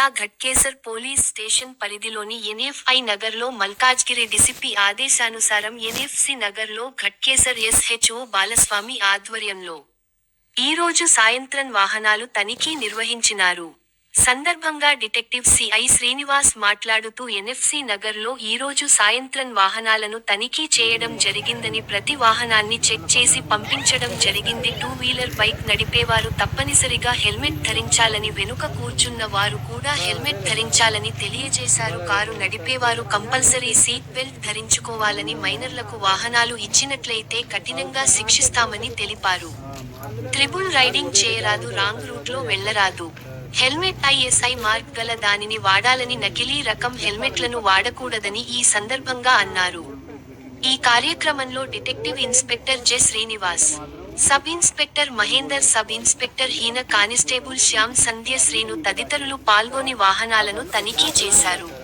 జిల్లా Ghatkesar police station పరిధిలోని NFI నగర్లో మల్కాజ్గిరి డిసిపి ఆదేశానుసారం ఎన్ఎఫ్సి నగర్లో ఘట్కేసర్ ఎస్హెచ్ఓ బాలస్వామి ఆధ్వర్యంలో ఈ రోజు సాయంత్రం వాహనాలు తనిఖీ నిర్వహించినారు. సందర్భంగా డిటెక్టివ్ సిఐ శ్రీనివాస్ మాట్లాడుతూ ఎన్ఎఫ్సి నగర్లో ఈరోజు సాయంత్రం వాహనాలను తనిఖీ చేయడం జరిగిందని ప్రతి వాహనాన్ని చెక్ చేసి పంపించడం జరిగింది. టూ వీలర్ బైక్ నడిపేవారు తప్పనిసరిగా హెల్మెట్ ధరించాలని వెనుక కూర్చున్న వారు కూడా హెల్మెట్ ధరించాలని తెలియజేశారు. కారు నడిపేవారు కంపల్సరీ సీట్ బెల్ట్ ధరించుకోవాలని మైనర్లకు వాహనాలు ఇచ్చినట్లయితే కఠినంగా శిక్షిస్తామని తెలిపారు. త్రిబుల్ రైడింగ్ చేయరాదు రాంగ్ రూట్లో వెళ్ళరాదు హెల్మెట్ ఐఎస్ఐ మార్క్ గల దానిని వాడాలని నకిలీ రకం హెల్మెట్లను వాడకూడదని ఈ సందర్భంగా అన్నారు. ఈ కార్యక్రమంలో detective inspector J. Srinivas sub inspector Mahender sub inspector Heena constable Shyam Sandhya Srinu తదితరులు పాల్గొని వాహనాలను తనిఖీ చేశారు.